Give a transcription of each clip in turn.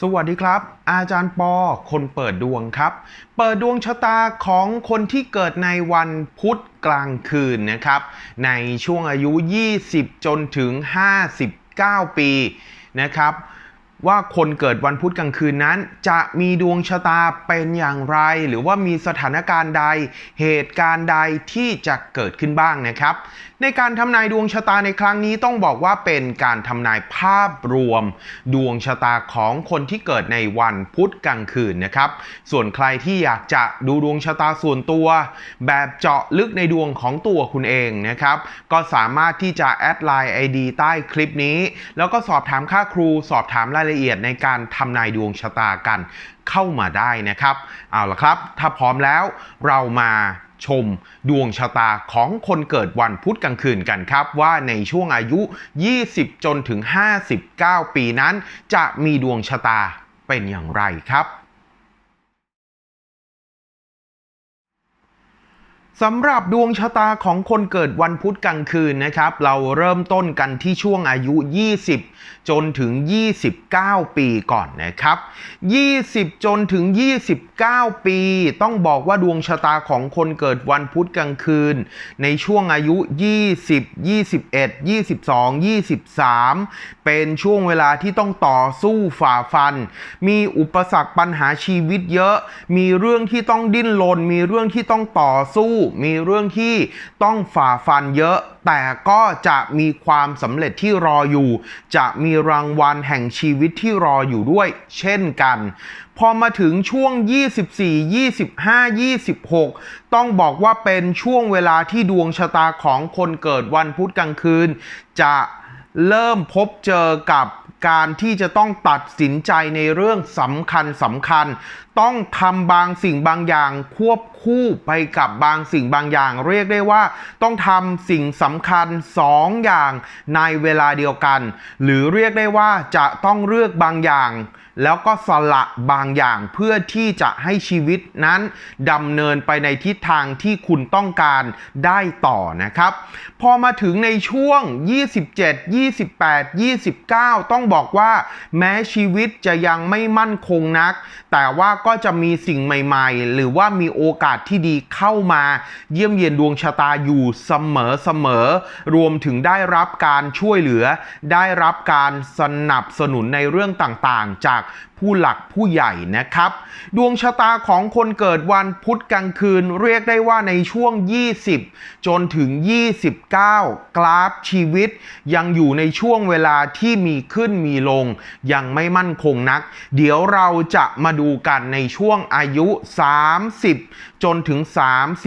สวัสดีครับ อาจารย์ปอ คนเปิดดวงครับ เปิดดวงชะตาของคนที่เกิดในวันพุธกลางคืนนะครับ ในช่วงอายุ 20 จนถึง 59 ปีนะครับ ว่าคนเกิดวันพุธกลางคืนนั้น จะมีดวงชะตาเป็นอย่างไร หรือว่ามีสถานการณ์ใด เหตุการณ์ใดที่จะเกิดขึ้นบ้างนะครับ ในการทำนายดวงชะตาในครั้งนี้ต้องบอกว่าเป็นการทำนายภาพรวม ดวงชะตาของคนที่เกิดในวันพุธกลางคืนนะครับ ส่วนใครที่อยากจะดูดวงชะตาส่วนตัว แบบเจาะลึกในดวงของตัวคุณเองนะครับ ก็สามารถที่จะแอดไลน์ ID ใต้คลิปนี้ แล้วก็สอบถามค่าครูสอบถามรายละละเอียดในการทำนายดวงชะตากันเข้ามาได้นะครับ เอาละครับ ถ้าพร้อมแล้วเรามาชมดวงชะตาของคนเกิดวันพุธกลางคืนกันครับ ว่าในช่วงอายุ 20 จนถึง 59 ปีนั้น จะมีดวงชะตาเป็นอย่างไรครับ สำหรับดวงชะตาของคนเกิดวันพุธกลางคืนนะครับ เราเริ่มต้นกันที่ช่วงอายุ 20 จนถึง 29 ปีก่อนนะครับ 20 จนถึง 29 ปี ต้องบอกว่าดวงชะตาของคนเกิดวันพุธกลางคืน ในช่วงอายุ 20 21 22 23 เป็นช่วงเวลาที่ต้องต่อสู้ฝ่าฟัน มีอุปสรรคปัญหาชีวิตเยอะ มีเรื่องที่ต้องดิ้นรนมีเรื่องที่ต้องต่อสู้มีเรื่องที่ต้องฝ่าฟันเยอะ แต่ก็จะมีความสำเร็จที่รออยู่ จะมีรางวัลแห่งชีวิตที่รออยู่ด้วย เช่นกัน พอมาถึงช่วง 24 25 26 ต้องบอกว่าเป็นช่วงเวลาที่ดวงชะตาของคนเกิดวันพุธกลางคืน จะเริ่มพบเจอกับ การที่จะต้องตัดสินใจในเรื่องสำคัญสำคัญ ต้องทำบางสิ่งบางอย่างควบคู่ไปกับบางสิ่งบางอย่าง เรียกได้ว่า ต้องทำสิ่งสำคัญสองอย่างในเวลาเดียวกัน หรือเรียกได้ว่าจะต้องเลือกบางอย่าง แล้วก็สละบางอย่างเพื่อที่จะให้ชีวิตนั้นดำเนินไปในทิศทางที่คุณต้องการได้ต่อนะครับ พอมาถึงในช่วง 27 28 29 ต้องบอกว่า แม้ชีวิตจะยังไม่มั่นคงนัก แต่ว่าก็จะมีสิ่งใหม่ๆ หรือว่ามีโอกาสที่ดีเข้ามาเยี่ยมเยียนดวงชะตาอยู่เสมอๆรวมถึงได้รับการช่วยเหลือ ได้รับการสนับสนุนในเรื่องต่างๆ จากผู้หลักผู้ใหญ่นะครับ ดวงชะตาของคนเกิดวันพุธกลางคืน เรียกได้ว่าในช่วง 20 จนถึง 29 กราฟชีวิต ยังอยู่ในช่วงเวลาที่มีขึ้นมีลง ยังไม่มั่นคงนัก เดี๋ยวเราจะมาดูกันในช่วงอายุ 30 จนถึง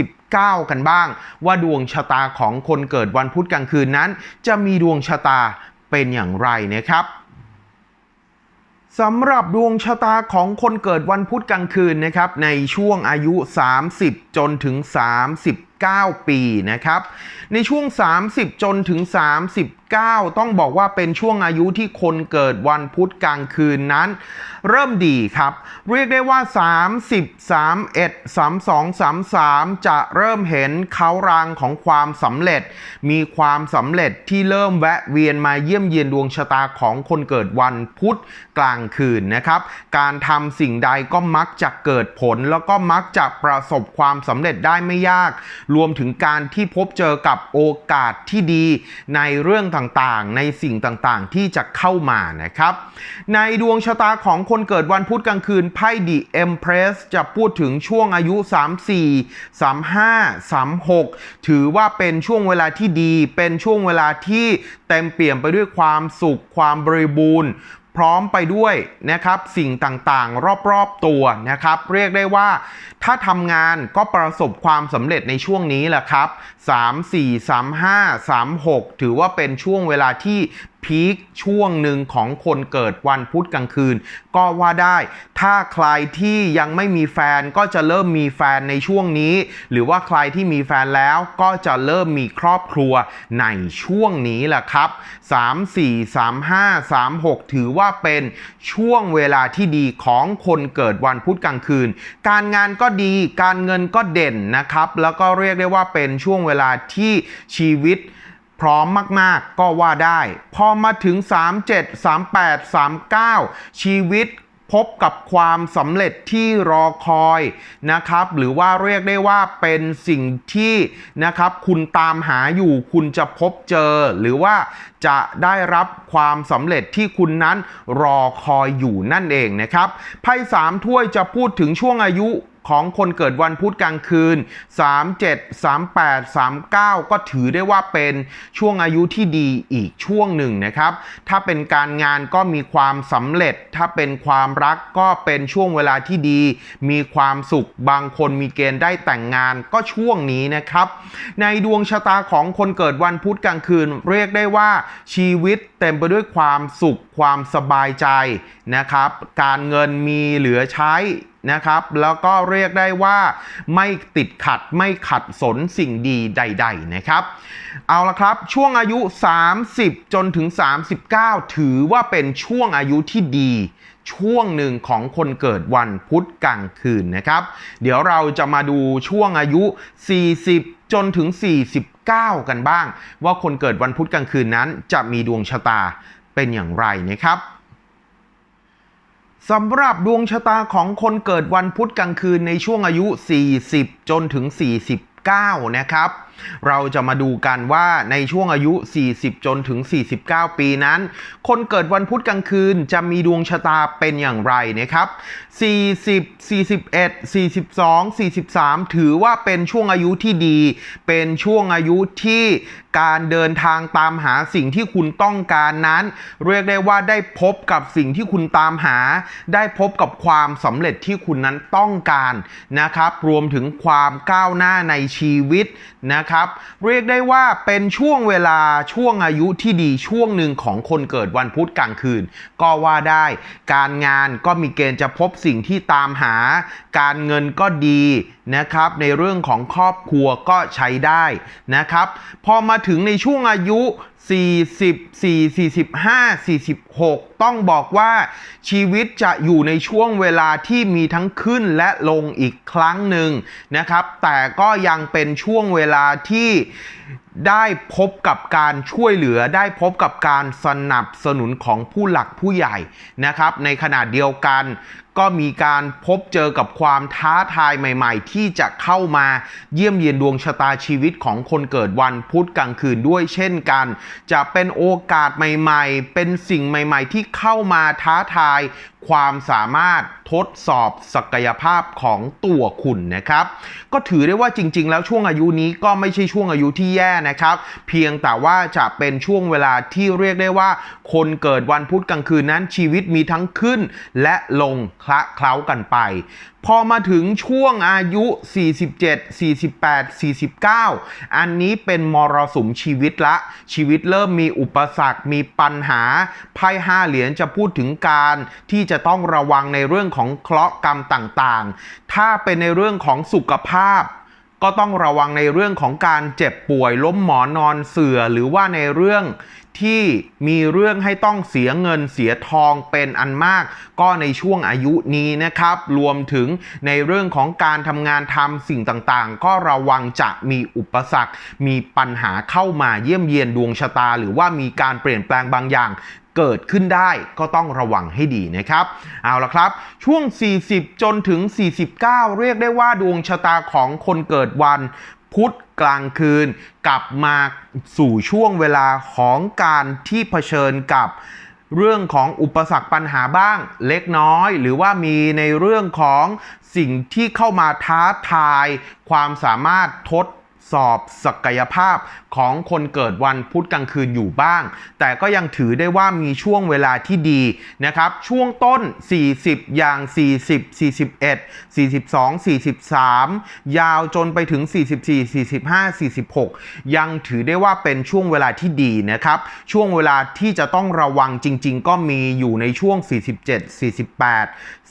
39กันบ้าง ว่าดวงชะตาของคนเกิดวันพุธกลางคืนนั้น จะมีดวงชะตาเป็นอย่างไรนะครับ สำหรับดวงชะตาของคนเกิดวันพุธกลางคืนนะครับในช่วงอายุ 30 จนถึง 39 ปีนะครับ ในช่วง 30 จนถึง 39 ต้องบอกว่าเป็นช่วงอายุที่คนเกิดวันพุธกลางคืนนั้น เริ่มดีครับ เรียกได้ว่า 30 31 32 33 จะเริ่มเห็นเขารางของความสำเร็จ มีความสำเร็จที่เริ่มแวะเวียนมาเยี่ยมเยียนดวงชะตาของคนเกิดวันพุธกลางคืนนะครับ การทำสิ่งใดก็มักจะเกิดผลแล้วก็มักจะประสบความสำเร็จได้ไม่ยาก รวมถึงการที่พบเจอกับโอกาสที่ดีในเรื่องต่างๆ ในสิ่งต่างๆ ที่จะเข้ามานะครับ ในดวงชะตาของคนเกิดวันพุธกลางคืนไพ่ดีเอ็มเพรสจะพูดถึงช่วงอายุ 34 35 36 ถือว่าเป็นช่วงเวลาที่ดี เป็นช่วงเวลาที่เต็มเปี่ยมไปด้วยความสุขความบริบูรณ์ พร้อมไปด้วยนะครับสิ่งต่างๆ รอบๆตัวนะครับ เรียกได้ว่า ถ้าทำงานก็ประสบความสำเร็จในช่วงนี้แหละครับ 3 4 3 5 3 6 ถือว่าเป็นช่วงเวลาที่ พีคช่วงหนึ่งของคนเกิดวันพุธกลางคืน ก็ว่าได้ ถ้าใครที่ยังไม่มีแฟนก็จะเริ่มมีแฟนในช่วงนี้ หรือว่าใครที่มีแฟนแล้วก็จะเริ่มมีครอบครัวในช่วงนี้แหละครับ 3 4 3 5 3 6 ถือว่าเป็นช่วงเวลาที่ดีของคนเกิดวันพุธกลางคืน การงานก็ดีการเงินก็เด่นนะครับ แล้วก็เรียกได้ว่าเป็นช่วงเวลาที่ชีวิต พร้อมมาก ๆ ก็ว่าได้ พอมาถึง 37 38 39 ชีวิตพบกับความสำเร็จที่รอคอยนะครับ หรือว่าเรียกได้ว่าเป็นสิ่งที่นะครับ คุณตามหาอยู่คุณจะพบเจอ หรือว่าจะได้รับความสำเร็จที่คุณนั้นรอคอยอยู่นั่นเองนะครับไพ่สามถ้วยจะพูดถึงช่วงอายุ ของคนเกิดวันพุธกลางคืน 37 38 39 ก็ถือได้ว่าเป็นช่วงอายุที่ดีอีกช่วงหนึ่งนะครับ ถ้าเป็นการงานก็มีความสำเร็จ ถ้าเป็นความรักก็เป็นช่วงเวลาที่ดี มีความสุข บางคนมีเกณฑ์ได้แต่งงานก็ช่วงนี้นะครับ ในดวงชะตาของคนเกิดวันพุธกลางคืน เรียกได้ว่าชีวิตเต็มไปด้วยความสุข ความสบายใจนะครับ การเงินมีเหลือใช้นะครับ แล้วก็เรียกได้ว่าไม่ติดขัดไม่ขัดสนสิ่งดีใด ๆ นะครับ เอาละครับช่วงอายุ 30 จนถึง 39 ถือว่าเป็นช่วงอายุที่ดี ช่วงหนึ่งของคนเกิดวันพุธกลางคืนนะครับ เดี๋ยวเราจะมาดูช่วงอายุ 40 จนถึง 49 กันบ้าง ว่าคนเกิดวันพุธกลางคืนนั้นจะมีดวงชะตา เป็นอย่างไรนะครับสำหรับดวงชะตาของคนเกิดวันพุธกลางคืนในช่วงอายุ 40 จนถึง 49 นะครับ เราจะมาดูกันว่าในช่วงอายุ 40 จนถึง 49 ปีนั้น คนเกิดวันพุธกลางคืนจะมีดวงชะตาเป็นอย่างไรนะครับ 40 41 42 43 ถือว่าเป็นช่วงอายุที่ดี เป็นช่วงอายุที่การเดินทางตามหาสิ่งที่คุณต้องการนั้น เรียกได้ว่าได้พบกับสิ่งที่คุณตามหา ได้พบกับความสำเร็จที่คุณนั้นต้องการนะครับ รวมถึงความก้าวหน้าในชีวิตนะครับ เรียกได้ว่าเป็นช่วงเวลาช่วงอายุที่ดีช่วงหนึ่งของคนเกิดวันพุธกลางคืน ก็ว่าได้ การงานก็มีเกณฑ์จะพบสิ่งที่ตามหา การเงินก็ดีนะครับ ในเรื่องของครอบครัวก็ใช้ได้นะครับ พอมาถึงในช่วงอายุ44 45 46 ต้องบอกว่าชีวิตจะอยู่ในช่วงเวลาที่มีทั้งขึ้นและลงอีกครั้งหนึ่งนะครับ แต่ก็ยังเป็นช่วงเวลาที่ ได้พบกับการช่วยเหลือได้พบกับการสนับสนุนของผู้หลักผู้ใหญ่นะครับ ในขณะเดียวกันก็มีการพบเจอกับความท้าทายใหม่ ๆ ที่จะเข้ามาเยี่ยมเยียนดวงชะตาชีวิตของคนเกิดวันพุธกลางคืนด้วยเช่นกัน จะเป็นโอกาสใหม่ ๆ เป็นสิ่งใหม่ ๆ ที่เข้ามาท้าทาย ความสามารถทดสอบศักยภาพของตัวคุณนะครับ ก็ถือได้ว่าจริง ๆ แล้วช่วงอายุนี้ก็ไม่ใช่ช่วงอายุที่แย่นะครับ เพียงแต่ว่าจะเป็นช่วงเวลาที่เรียกได้ว่า คนเกิดวันพุธกลางคืนนั้นชีวิตมีทั้งขึ้น และลงคละเคล้ากันไป พอมาถึงช่วงอายุ 47 48 49 อันนี้เป็นมรสุมชีวิตละ ชีวิตเริ่มมีอุปสรรค มีปัญหา ไพ่ห้าเหรียญจะพูดถึงการที่จะต้องระวังในเรื่องของเคราะห์กรรมต่างๆ ถ้าเป็นในเรื่องของสุขภาพ ก็ต้องระวังในเรื่องของการเจ็บป่วยล้มหมอนนอนเสือหรือว่าในเรื่องที่มีเรื่องให้ต้องเสียเงินเสียทองเป็นอันมาก ก็ในช่วงอายุนี้นะครับ รวมถึงในเรื่องของการทำงานทำสิ่งต่างๆ ก็ระวังจะมีอุปสรรค มีปัญหาเข้ามาเยี่ยมเยียนดวงชะตา หรือว่ามีการเปลี่ยนแปลงบางอย่าง เกิดขึ้นได้ก็ต้องระวังให้ดีนะครับ เอาละครับ ช่วง 40 จนถึง 49 เรียกได้ว่าดวงชะตาของคนเกิดวันพุธกลางคืน กลับมาสู่ช่วงเวลาของการที่เผชิญกับเรื่องของอุปสรรคปัญหาบ้างเล็กน้อย หรือว่ามีในเรื่องของสิ่งที่เข้ามาท้าทาย ความสามารถทด สอบศักยภาพของคนเกิดวันพุธกลางคืนอยู่บ้าง แต่ก็ยังถือได้ว่ามีช่วงเวลาที่ดีนะครับ ช่วงต้น 40 อย่าง 40 41 42 43 ยาวจนไปถึง 44 45 46 ยังถือได้ว่าเป็นช่วงเวลาที่ดีนะครับ ช่วงเวลาที่จะต้องระวังจริง ๆ ก็มีอยู่ในช่วง 47 48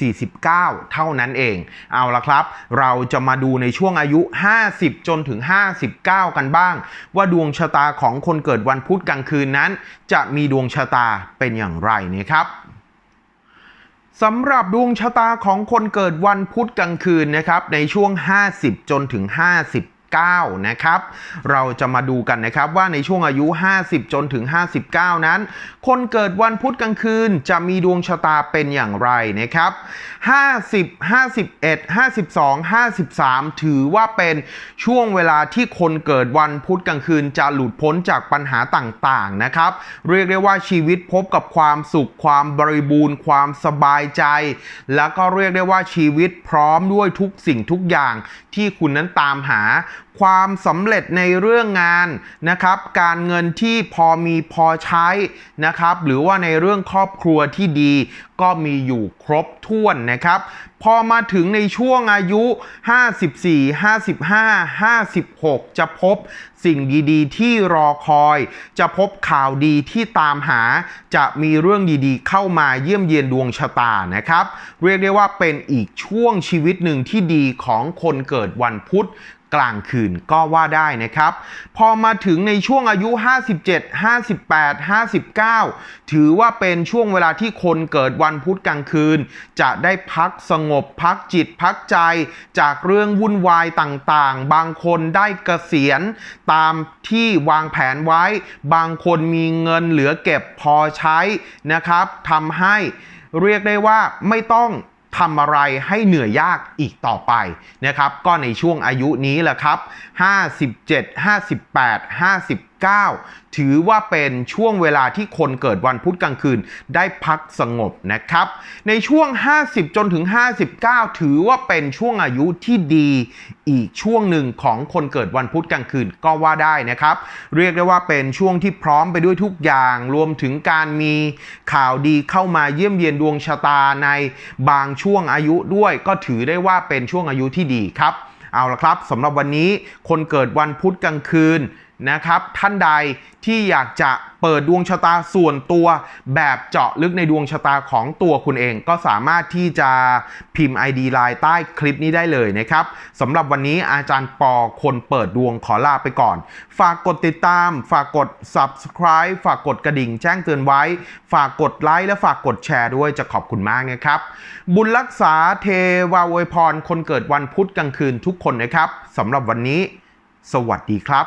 49 เท่านั้นเอง เอาละครับ เราจะมาดูในช่วงอายุ 50 จนถึง59 กันบ้าง ว่าดวงชะตาของคนเกิดวันพุธกลางคืนนั้น จะมีดวงชะตาเป็นอย่างไรนะครับสำหรับดวงชะตาของคนเกิดวันพุธกลางคืนนะครับในช่วง 50 จนถึง 50 59 นะครับ เราจะมาดูกันนะครับว่าในช่วงอายุ 50 จนถึง 59 นั้น คนเกิดวันพุธกลางคืนจะมีดวงชะตาเป็นอย่างไรนะครับ 50 51 52 53 ถือว่าเป็นช่วงเวลาที่คนเกิดวันพุธกลางคืนจะหลุดพ้นจากปัญหาต่างๆนะครับ เรียกได้ว่าชีวิตพบกับความสุขความบริบูรณ์ ความสบายใจ แล้วก็เรียกได้ว่าชีวิตพร้อมด้วยทุกสิ่งทุกอย่างที่คุณนั้นตามหาความสำเร็จในเรื่องงานนะครับ การเงินที่พอมีพอใช้นะครับ หรือว่าในเรื่องครอบครัวที่ดี ก็มีอยู่ครบถ้วนนะครับ พอมาถึงในช่วงอายุ 54 55 56 จะพบสิ่งดีๆ ที่รอคอย จะพบข่าวดีที่ตามหา จะมีเรื่องดีๆ เข้ามาเยี่ยมเยียนดวงชะตานะครับ เรียกได้ว่าเป็นอีกช่วงชีวิตหนึ่งที่ดีของคนเกิดวันพุธ กลางคืนก็ว่าได้นะครับ พอมาถึงในช่วงอายุ 57 58 59 ถือว่าเป็นช่วงเวลาที่คนเกิดวันพุธกลางคืน จะได้พักสงบพักจิตพักใจ จากเรื่องวุ่นวายต่างๆ บางคนได้เกษียณตามที่วางแผนไว้ บางคนมีเงินเหลือเก็บพอใช้นะครับทำให้เรียกได้ว่าไม่ต้อง ทำอะไรให้เหนื่อยยากอีกต่อไปนะครับ ก็ในช่วงอายุนี้แหละครับ 57 58 59 ถือว่าเป็นช่วงเวลาที่คนเกิดวันพุธกลางคืนได้พักสงบนะครับ ในช่วง 50 จนถึง 59 ถือว่าเป็นช่วงอายุที่ดีอีกช่วงหนึ่งของคนเกิดวันพุธกลางคืนก็ว่าได้นะครับ เรียกได้ว่าเป็นช่วงที่พร้อมไปด้วยทุกอย่างรวมถึงการมีข่าวดีเข้ามาเยี่ยมเยียนดวงชะตาในบางช่วงอายุด้วย ก็ถือได้ว่าเป็นช่วงอายุที่ดีครับ เอาละครับสำหรับวันนี้คนเกิดวันพุธกลางคืน นะครับท่านใดที่อยากจะเปิดดวงชะตาส่วนตัว แบบเจาะลึกในดวงชะตาของตัวคุณเองก็สามารถที่จะพิมพ์ ID ไลน์ใต้คลิปนี้ได้เลยนะครับสำหรับวันนี้อาจารย์ปอคนเปิดดวงขอลาไปก่อน ฝากกดติดตาม ฝากกด subscribe ฝากกดกระดิ่งแจ้งเตือนไว้ ฝากกดไลค์และฝากกดแชร์ด้วยจะขอบคุณมากนะครับ บุญรักษาเทวาวยพรคนเกิดวันพุธกลางคืนทุกคนนะครับสำหรับวันนี้ สวัสดีครับ